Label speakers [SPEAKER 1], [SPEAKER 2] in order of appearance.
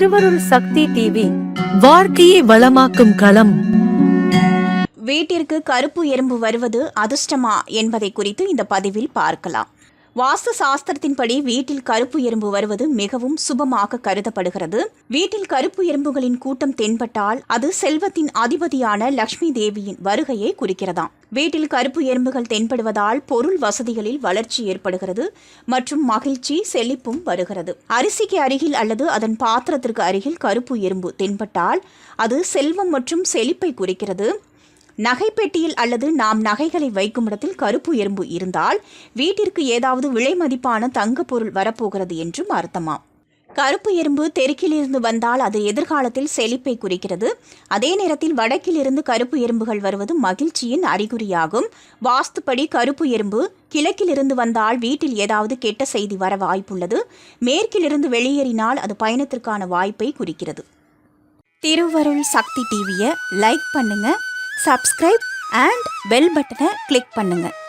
[SPEAKER 1] திருவருள் சக்தி டிவி வாழ்க்கையை வளமாக்கும் களம்.
[SPEAKER 2] வீட்டிற்கு கருப்பு எறும்பு வருவது அதிர்ஷ்டமா என்பதை குறித்து இந்த பதிவில் பார்க்கலாம். வாஸ்து சாஸ்திரத்தின்படி வீட்டில் கருப்பு எறும்பு வருவது மிகவும் சுபமாக கருதப்படுகிறது. வீட்டில் கருப்பு எறும்புகளின் கூட்டம் தென்பட்டால் அது செல்வத்தின் அதிபதியான லக்ஷ்மி தேவியின் வருகையை குறிக்கிறதாம். வீட்டில் கருப்பு எறும்புகள் தென்படுவதால் பொருள் வசதிகளில் வளர்ச்சி ஏற்படுகிறது மற்றும் மகிழ்ச்சி செழிப்பும் வருகிறது. அரிசிக்கு அருகில் அல்லது அதன் பாத்திரத்திற்கு அருகில் கருப்பு எறும்பு தென்பட்டால் அது செல்வம் மற்றும் செழிப்பை குறிக்கிறது. நகைப்பெட்டியில் அல்லது நாம் நகைகளை வைக்கும் இடத்தில் கருப்பு எறும்பு இருந்தால் வீட்டிற்கு ஏதாவது விலை மதிப்பான தங்கப் பொருள் வரப்போகிறது என்றும் அர்த்தமாம். கருப்பு எறும்பு தெற்கிலிருந்து வந்தால் அது எதிர்காலத்தில் செழிப்பை குறிக்கிறது. அதே நேரத்தில் வடக்கிலிருந்து கருப்பு எறும்புகள் வருவது மகிழ்ச்சியின் அறிகுறியாகும். வாஸ்துப்படி கருப்பு எறும்பு கிழக்கிலிருந்து வந்தால் வீட்டில் ஏதாவது கெட்ட செய்தி வர வாய்ப்புள்ளது. மேற்கிலிருந்து வெளியேறினால் அது பயணத்திற்கான வாய்ப்பை குறிக்கிறது. திருவருள் சக்தி டிவியை லைக் பண்ணுங்க சப்ஸ்கிரைப் அண்ட் பெல் பட்டனை கிளிக் பண்ணுங்கள்